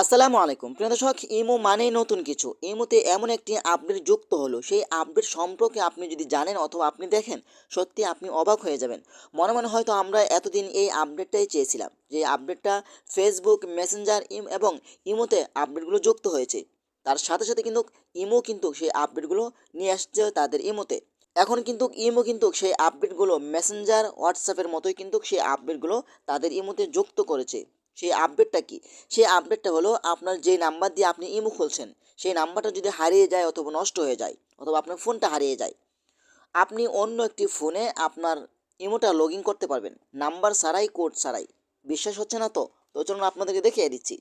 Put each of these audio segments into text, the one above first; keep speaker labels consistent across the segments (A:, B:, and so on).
A: আসসালামু আলাইকুম। প্রিয় দর্শক, ইমো মানেই নতুন কিছু। ইমোতে এমন একটি আপডেট যুক্ত হলো। সেই আপডেট সম্পর্কে আপনি যদি জানেন অথবা আপনি দেখেন, সত্যি আপনি অবাক হয়ে যাবেন। মনে মনে হয়তো আমরা এতদিন এই আপডেটটাই চেয়েছিলাম যে আপডেটটা ফেসবুক মেসেঞ্জার ইম এবং ইমোতে আপডেটগুলো যুক্ত হয়েছে। তার সাথে সাথে কিন্তু ইমো কিন্তু সেই আপডেটগুলো নিয়ে আসছে তাদের ইমোতে। এখন কিন্তু ইমো কিন্তু সেই আপডেটগুলো মেসেঞ্জার হোয়াটসঅ্যাপের মতোই কিন্তু সেই আপডেটগুলো তাদের ইমোতে যুক্ত করেছে। সেই আপডেটটা কি? সেই আপডেটটা হলো আপনার যে নাম্বার দিয়ে আপনি ইমো খুলছেন, সেই নাম্বারটা যদি হারিয়ে যায় অথবা নষ্ট হয়ে যায়, অথবা আপনার ফোনটা হারিয়ে যায়, আপনি অন্য একটি ফোনে আপনার ইমোটা লগ ইন করতে পারবেন। নাম্বার ছাড়াই কোড ছাড়াই। বিশ্বাস হচ্ছে না তো? তো চলুন আপনাদেরকে দেখিয়ে দিচ্ছি।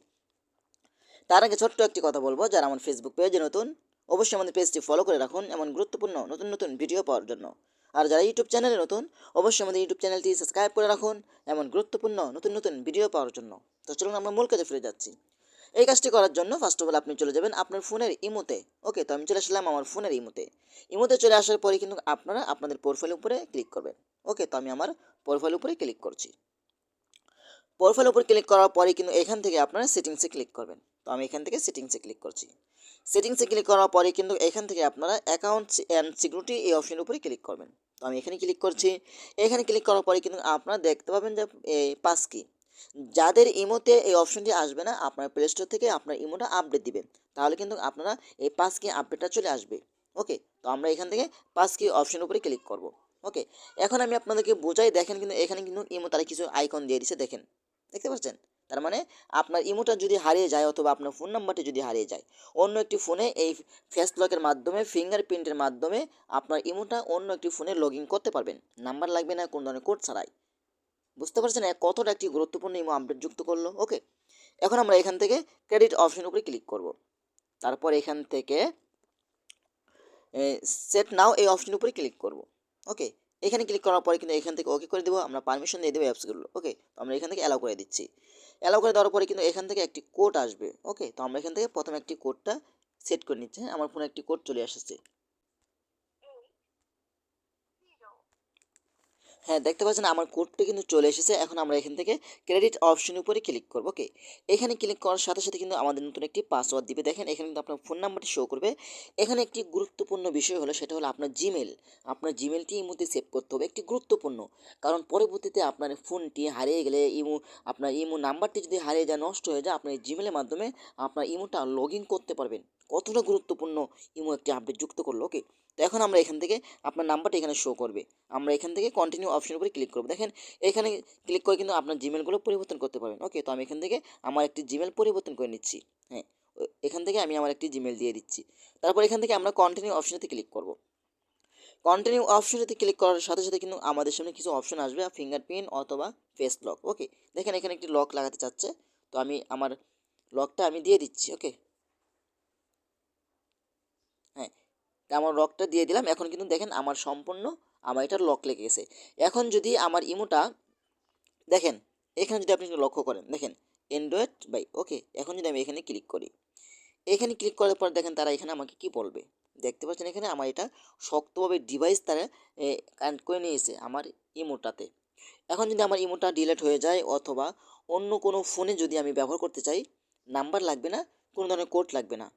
A: তার আগে ছোট্ট একটি কথা বলব, যারা আমার ফেসবুক পেজে নতুন, অবশ্যই আমাদের পেজটি ফলো করে রাখুন, এমন গুরুত্বপূর্ণ নতুন নতুন ভিডিও পাওয়ার জন্য। আর যারা ইউটিউব চ্যানেলে নতুন, অবশ্যই আমাদের ইউটিউব চ্যানেলটি সাবস্ক্রাইব করে রাখুন এমন গুরুত্বপূর্ণ নতুন নতুন ভিডিও পাওয়ার জন্য। তো চলুন আমরা মূল কাজে ফিরে যাচ্ছি। এই কাজটি করার জন্য ফার্স্ট অফ অল আপনি চলে যাবেন আপনার ফোনের ইমোতে। ওকে তো আমি চলে আসলাম আমার ফোনের ইমোতে। ইমোতে চলে আসার পরে কিন্তু আপনারা আপনাদের প্রোফাইলের উপরে ক্লিক করবেন। ওকে তো আমি আমার প্রোফাইলের উপরে ক্লিক করছি। প্রোফাইলের উপর ক্লিক করার পরে কিন্তু এখান থেকে আপনারা সেটিংসে ক্লিক করবেন। তো আমি এখান থেকে সেটিংসে ক্লিক করছি। সেটিংসে ক্লিক করার পরে কিন্তু এখান থেকে আপনারা অ্যাকাউন্ট অ্যান্ড সিকিউরিটি এই অপশনের উপরে ক্লিক করবেন। তো আমি এখানে ক্লিক করছি। এখানে ক্লিক করার পরে কিন্তু আপনারা দেখতে পাবেন যে এই পাস কি যাদের ইমোতে এই অপশনটি আসবে না, আপনার প্লে স্টোর থেকে আপনার ইমোটা আপডেট দিবেন। তাহলে কিন্তু আপনারা এই পাস কি আপডেটটা চলে আসবে। ওকে তো আমরা এখান থেকে পাস কি অপশনের উপরে ক্লিক করব। ওকে এখন আমি আপনাদেরকে বোঝাই, দেখেন কিন্তু এখানে কিন্তু ইমো তারা কিছু আইকন দিয়ে দিছে, দেখেন। দেখতে পাচ্ছেন? তার মানে আপনার ইমোটা যদি হারিয়ে যায় অথবা আপনার ফোন নাম্বারটি যদি হারিয়ে যায়, অন্য একটি ফোনে এই ফেস লকের মাধ্যমে ফিঙ্গারপ্রিন্টের মাধ্যমে আপনার ইমোটা অন্য একটি ফোনে লগ ইন করতে পারবেন। নাম্বার লাগবে না, কোন ধরনের কোড ছাড়াই। বুঝতে পারছেন? কতটা একটি গুরুত্বপূর্ণ ইমো আপডেট যুক্ত করল? ওকে এখন আমরা এখান থেকে ক্রেডিট অপশনের উপরে ক্লিক করব। তারপর এখান থেকে সেট নাও এই অপশনের উপরে ক্লিক করব। ওকে এখানে ক্লিক করার পরে কিন্তু এখান থেকে ওকে করে দেবো, আমরা পারমিশন দিয়ে দেবো অ্যাপসগুলো ওকে তো আমরা এখান থেকে অ্যালাউ করে দিচ্ছি। অ্যালাউ করে দেওয়ার পরে কিন্তু এখান থেকে একটি কোড আসবে ওকে তো আমরা এখান থেকে প্রথমে একটি কোডটা সেট করে নিচ্ছি হ্যাঁ? আমার ফোনে একটি কোড চলে আসছে হ্যাঁ দেখতে পাচ্ছেন আমার কোডটা কিন্তু চলে এসেছে। এখন আমরা এখান থেকে ক্রেডিট অপশন উপরে ক্লিক করব ওকে এখানে ক্লিক করার সাথে সাথে কিন্তু আমাদের নতুন একটি পাসওয়ার্ড দিবে। দেখেন, এখানে কিন্তু আপনার ফোন নাম্বারটি শো করবে। এখানে একটি গুরুত্বপূর্ণ বিষয় হলো, সেটা হলো আপনার জিমেল আপনার জিমেলটি মধ্যে সেভ করতে হবে। একটি গুরুত্বপূর্ণ, কারণ পরবর্তীতে আপনার ফোনটি হারিয়ে গেলে, ইমো, আপনার ইমো নাম্বারটি যদি হারিয়ে যায়, নষ্ট হয়ে যায় আপনার জিমেলের মাধ্যমে আপনার ইমোটা লগ করতে পারবেন। কতটা গুরুত্বপূর্ণ ইমো একটি আপডেট যুক্ত করল ওকে তো এখন আমরা এখান থেকে আপনার নাম্বারটা এখানে শো করবে। আমরা এখান থেকে কন্টিনিউ অপশনের উপরে ক্লিক করব। দেখেন, এখানে ক্লিক করে কিন্তু আপনার জিমেলগুলো পরিবর্তন করতে পারবেন ওকে তো আমি এখান থেকে আমার একটি জিমেল পরিবর্তন করে নিচ্ছি হ্যাঁ? এখান থেকে আমি আমার একটি জিমেল দিয়ে দিচ্ছি। তারপর এখান থেকে আমরা কন্টিনিউ অপশনেতে ক্লিক করব। কন্টিনিউ অপশনেতে ক্লিক করার সাথে সাথে কিন্তু আমাদের সামনে কিছু অপশন আসবে ফিঙ্গারপ্রিন্ট অথবা ফেস লক ওকে দেখেন এখানে একটি লক লাগাতে চাচ্ছে, তো আমি আমার লকটা আমি দিয়ে দিচ্ছি ওকে হ্যাঁ আমার লকটা দিয়ে দিলাম। এখন কিন্তু দেখেন আমার সম্পূর্ণ আমার এটার লক লেগে গেছে। এখন যদি আমার ইমোটা দেখেন, এখানে যদি আপনি লক্ষ্য করেন, দেখেন অ্যান্ড্রয়েড বাই ওকে এখন যদি আমি এখানে ক্লিক করি, এখানে ক্লিক করার পর দেখেন তারা এখানে আমাকে কি বলবে? দেখতে পাচ্ছেন এখানে আমার এটা শক্তভাবে ডিভাইস তারা কানেক্ট করে নিয়েছে আমার ইমোটাতে। এখন যদি আমার ইমোটা ডিলেট হয়ে যায় অথবা অন্য কোনো ফোনে যদি আমি ব্যবহার করতে চাই নাম্বার লাগবে না, কোনো ধরনের কোড লাগবে না।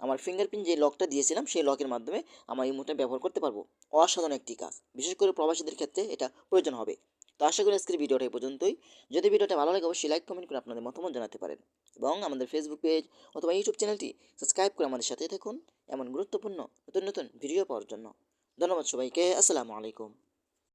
A: আমার ফিঙ্গারপ্রিন্ট যে লকটা দিয়েছিলাম, সেই লকের মাধ্যমে আমার ইমোটা ব্যবহার করতে পারব। অসাধারণ একটি কাজ। বিশেষ করে প্রবাসীদের ক্ষেত্রে এটা প্রয়োজন হবে। তো আশা করি আজকের ভিডিওটা এই পর্যন্তই। যদি ভিডিওটা ভালো লাগে, অবশ্যই লাইক কমেন্ট করে আপনাদের মতামত জানাতে পারেন। এবং আমাদের ফেসবুক পেজ অথবা ইউটিউব চ্যানেলটি সাবস্ক্রাইব করে আমাদের সাথে থাকুন। এমন গুরুত্বপূর্ণ নতুন নতুন ভিডিও পাওয়ার জন্য। ধন্যবাদ সবাইকে। আসসালামু আলাইকুম।